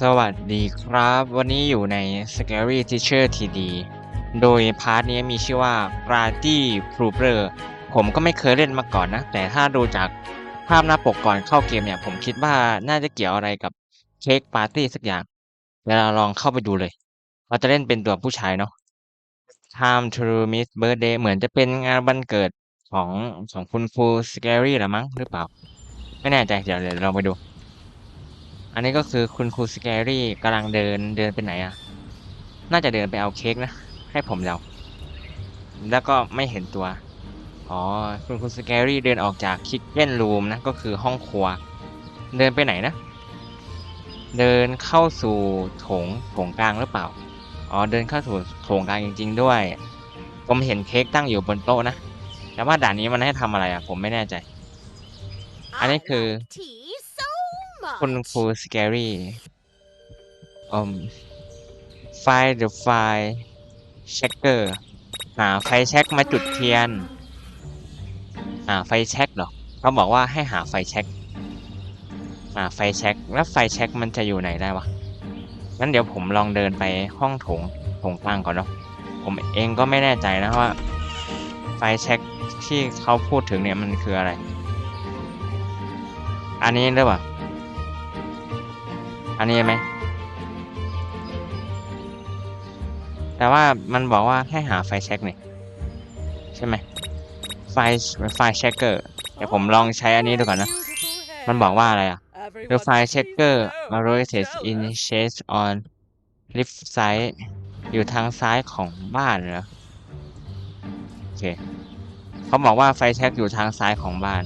สวัสดีครับ วันนี้อยู่ใน Scary Teacher TD โดยพาร์ทนี้มีชื่อว่า Party Prooper ผมก็ไม่เคยเล่นมาก่อนนะ แต่ถ้าดูจากภาพหน้าปกก่อนเข้าเกมเนี่ย ผมคิดว่าน่าจะเกี่ยวอะไรกับเค้กปาร์ตี้สักอย่างเดี๋ยวเราลองเข้าไปดูเลย เราจะเล่นเป็นตัวผู้ชายเนาะ Time to Miss Birthday เหมือนจะเป็นงานวันเกิดของของคุณครู Scary หรือมั้งหรือเปล่า ไม่แน่ใจเดี๋ยวเดี๋ยวเราไปดู อันนี้ก็คือคุณครูสแกรี่กำลังเดินเดินไปไหนอะน่าจะเดินไปเอาเค้กนะ ให้ผมเดาแล้วก็ไม่เห็นตัว อ๋อ คุณครูสแกรี่เดินออกจากคิทเก้นรูมนะ ก็คือห้องครัว เดินไปไหนนะ เดินเข้าสู่โถงโถงกลางหรือเปล่า อ๋อ เดินเข้าสู่โถงกลางจริง ๆ ด้วย ผมเห็นเค้กตั้งอยู่บนโต๊ะนะ แต่ว่าด่านนี้มันให้ทำอะไรอะผมไม่แน่ใจ อันนี้คือ tea so คุณครูสแกรี่อืมไฟ the file checker หาไฟแช็กมาจุดเทียน หาไฟแช็กหรอเขาบอกว่าให้หาไฟแช็กหาไฟแช็กแล้วไฟแช็กมันจะอยู่ไหนได้วะงั้นเดี๋ยวผมลองเดินไปห้องโถงโถงกลางก่อนเนาะผมเองก็ไม่แน่ใจนะว่า ไฟแช็กที่เขาพูดถึงเนี่ยมันคืออะไร อันนี้หรือเปล่า อันนี้ไหม แต่ว่ามันบอกว่าให้หาไฟแช็กนี่ใช่ไหม ไฟไฟแช็กเกอร์ เดี๋ยวผมลองใช้อันนี้ดูก่อนนะ มันบอกว่าอะไรอะ The file checker rotates in shades on left side อยู่ทางซ้ายของบ้านเหรอ โอเค เขาบอกว่าไฟแช็กอยู่ทางซ้ายของบ้าน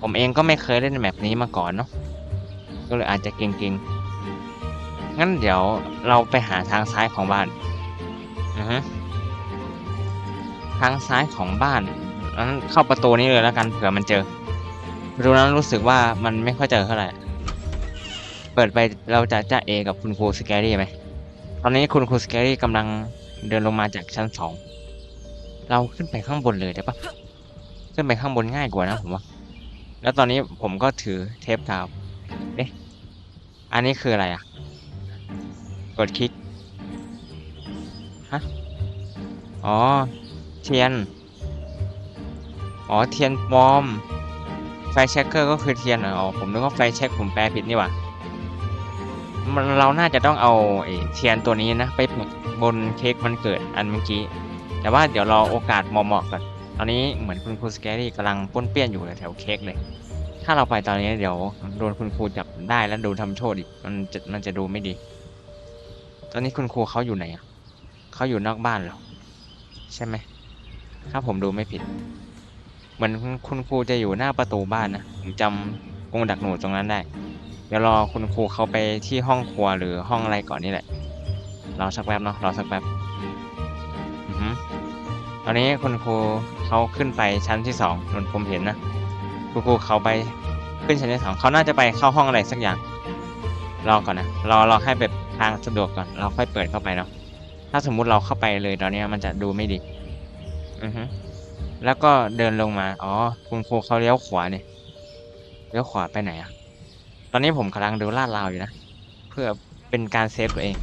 ผมเองก็ไม่เคยเล่นแบบนี้มาก่อนเนาะ ก็เลยอาจจะเก่งๆ งั้นเดี๋ยวเราไปหาทางซ้ายของบ้านอือฮึทางซ้ายของบ้านงั้นเข้าประตูนี้เลยแล้วกันเผื่อมันเจอประตูนั้นรู้สึกว่ามันไม่ค่อยเจอเท่าไหร่ เปิดไปเราจะจะเอกับคุณครูสแกรี่ไหม ตอนนี้คุณครูสแกรี่กำลังเดินลงมาจากชั้นสอง เราขึ้นไปข้างบนเลยได้ปะขึ้นไปข้างบนง่ายกว่านะผมว่า แล้วตอนนี้ผมก็ถือเทปกาว เอ๊ะ อันนี้คืออะไรอะ กดคลิก ฮะ อ๋อ เทียน อ๋อ เทียนปลอม ไฟแช็กเกอร์ก็คือเทียนเหรออ๋อ ผมนึกว่าไฟแช็กผมแปลผิดนี่หว่ามันเราน่าจะต้องเอาไอ้เทียนตัวนี้นะ ไปปักบนเค้กมันเกิดอันเมื่อกี้ แต่ว่าเดี๋ยวรอโอกาสเหมาะๆก่อนตอนนี้เหมือนคุณครูสแกรี่กำลังป้นเปี้ยนอยู่แถวเค้กเลย ถ้าเราไปตอนนี้เดี๋ยวโดนคุณครูจับได้แล้วโดนทำโทษอีกมันจะมันจะดูไม่ดี ตอนนี้คุณครูเขาอยู่ไหนอะเขาอยู่นอกบ้านเหรอ ใช่ไหม ถ้าผมดูไม่ผิด เหมือนคุณครูจะอยู่หน้าประตูบ้านนะ ผมจำกรงดักหนูตรงนั้นได้ เดี๋ยวรอคุณครูเขาไปที่ห้องครัวหรือห้องอะไรก่อนนี่แหละ รอสักแป๊บเนาะ รอสักแป๊บอือฮึตอนนี้คุณครูเขาขึ้นไปชั้นที่สองนนผมเห็นนะ คุณครูเขาไปขึ้นชั้นที่สองเขาน่าจะไปเข้าห้องอะไรสักอย่าง รอก่อนนะ รอรอให้แบบ ทางสะดวกก่อนเราค่อยเปิดเข้าไปเนาะถ้าสมมุติเราเข้าไปเลยตอนนี้มันจะดูไม่ดีอือฮึแล้วก็เดินลงมา อ๋อ คุณครูเขาเลี้ยวขวาเนี่ยเลี้ยวขวาไปไหนอะตอนนี้ผมกำลังดูลาดราวอยู่นะ เพื่อเป็นการเซฟตัวเอง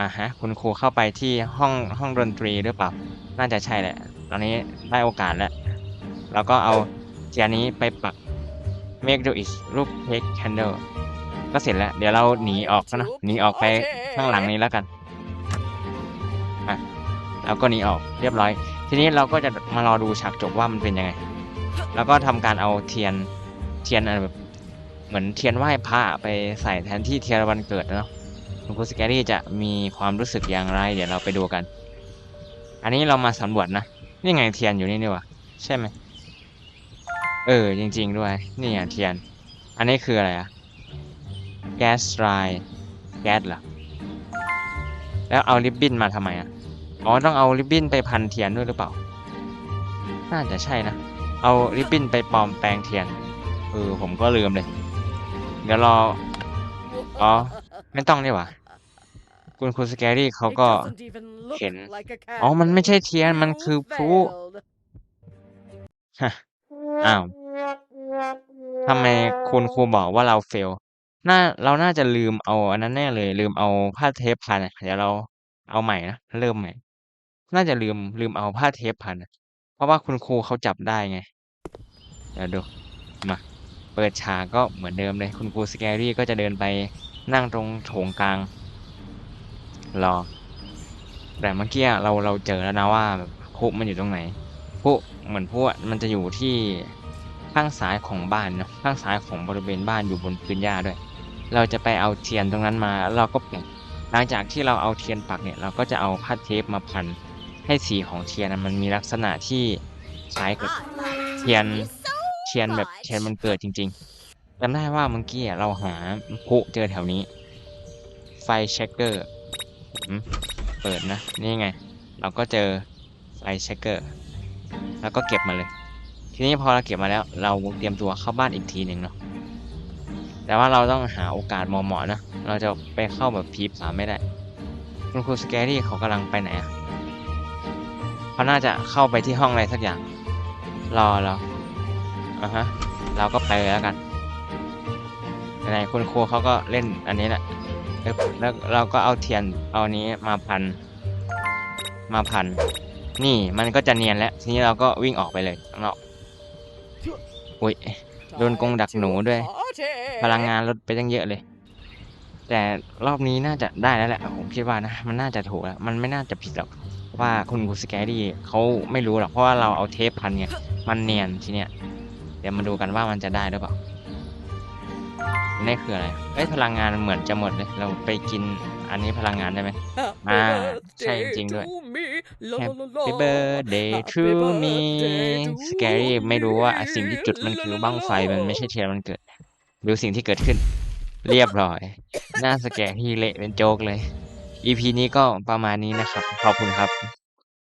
อ่าฮะ คุณครูเข้าไปที่ห้องห้องดนตรีหรือเปล่า น่าจะใช่แหละ ตอนนี้ได้โอกาสแล้ว เราก็เอาเทียนี้ไปปัก make do is รูป take candle ก็เสร็จแล้ว เดี๋ยวเราหนีออกซะนะหนีออกไปข้างหลังนี้แล้วกันอะแล้วก็หนีออกเรียบร้อย ทีนี้เราก็จะมารอดูฉากจบว่ามันเป็นยังไง แล้วก็ทำการเอาเทียนเทียนอะไรแบบเหมือนเทียนไหว้พระไปใส่แทนที่เทียนวันเกิดเนาะคุณครูสแกรี่จะมีความรู้สึกอย่างไร เดี๋ยวเราไปดูกัน อันนี้เรามาสำรวจนะนี่ไงเทียนอยู่นี่นี่หวะใช่ไหมเออจริง ๆด้วย นี่อะเทียน อันนี้คืออะไรอะ แก๊สไรแก๊สเหรอ แล้วเอาริบบิ้นมาทำไมอะ อ๋อ ต้องเอาริบบิ้นไปพันเทียนด้วยหรือเปล่า น่าจะใช่นะ เอาริบบิ้นไปปลอมแปลงเทียน เออ ผมก็ลืมเลย เดี๋ยวรอ อ๋อ ไม่ต้องนี่หว่าคุณครูสแกรี่เขาก็เห็น อ๋อ มันไม่ใช่เทียน มันคือพลุฮะอ้าวทำไมคุณครูบอกว่าเราเฟล น่า เราน่าจะลืมเอาอันนั้นแน่เลย ลืมเอาผ้าเทปพันอะ เดี๋ยวเราเอาใหม่นะ เริ่มใหม่ น่าจะลืม ลืมเอาผ้าเทปพันอะ เพราะว่าคุณครูเขาจับได้ไง เดี๋ยวดู มา เปิดฉากก็เหมือนเดิมเลย คุณครูสแกรี่ก็จะเดินไปนั่งตรงโถงกลาง รอ แต่เมื่อกี้เรา เราเจอแล้วนะว่าแบบพุมันอยู่ตรงไหนพุเหมือนพุอะมันจะอยู่ที่ข้างซ้ายของบ้านเนาะ ข้างซ้ายของบริเวณบ้านอยู่บนพื้นหญ้าด้วย เราจะไปเอาเทียนตรงนั้นมาแล้วเราก็ปักหลังจากที่เราเอาเทียนปักเนี่ยเราก็จะเอาผ้าเทปมาพันให้สีของเทียนมันมีลักษณะที่คล้ายกับเทียนเทียนแบบเทียนมันเกิดจริงๆจำได้ว่าเมื่อกี้เราหาพุเจอแถวนี้ ไฟเช็คเกอร์เปิดนะ นี่ไง เราก็เจอไฟเช็คเกอร์ แล้วก็เก็บมาเลย ทีนี้พอเราเก็บมาแล้ว เราเตรียมตัวเข้าบ้านอีกทีหนึ่งเนาะ แต่ว่าเราต้องหาโอกาสเหมาะๆนะ เราจะไปเข้าแบบพีผามไม่ได้ คุณครูสแกรี่เขากำลังไปไหนอะเขาน่าจะเข้าไปที่ห้องอะไรสักอย่าง รอเราอะฮะ เราก็ไปเลยแล้วกันไหนคุณครูเขาก็เล่นอันนี้แหละแล้วเราก็เอาเทียนเอานี้มาพัน มาพัน นี่มันก็จะเนียนแล้วทีนี้เราก็วิ่งออกไปเลยข้างนอก อุ้ยโดนกรงดักหนูด้วย พลังงานลดไปตั้งเยอะเลย แต่รอบนี้น่าจะได้แล้วแหละผมคิดว่านะ มันน่าจะถูกแล้ว มันไม่น่าจะผิดหรอกว่าคุณครูสแกรี่เขาไม่รู้หรอกเพราะว่าเราเอาเทปพันไงมันเนียนทีเนี้ยเดี๋ยวมาดูกันว่ามันจะได้หรือเปล่านี่คืออะไรเอ้ยพลังงานเหมือนจะหมดเลย เราไปกินอันนี้พลังงานได้ไหมอ่าใช่จริงด้วย Happy birthday to me Scary ไม่รู้ว่าสิ่งที่จุดมันคือบั้งไฟมันไม่ใช่เทียนมันเกิด ดูสิ่งที่เกิดขึ้น เรียบร้อย หน้าสแกที่เละเป็นโจ๊กเลย EP นี้ก็ประมาณนี้นะครับ ขอบคุณครับ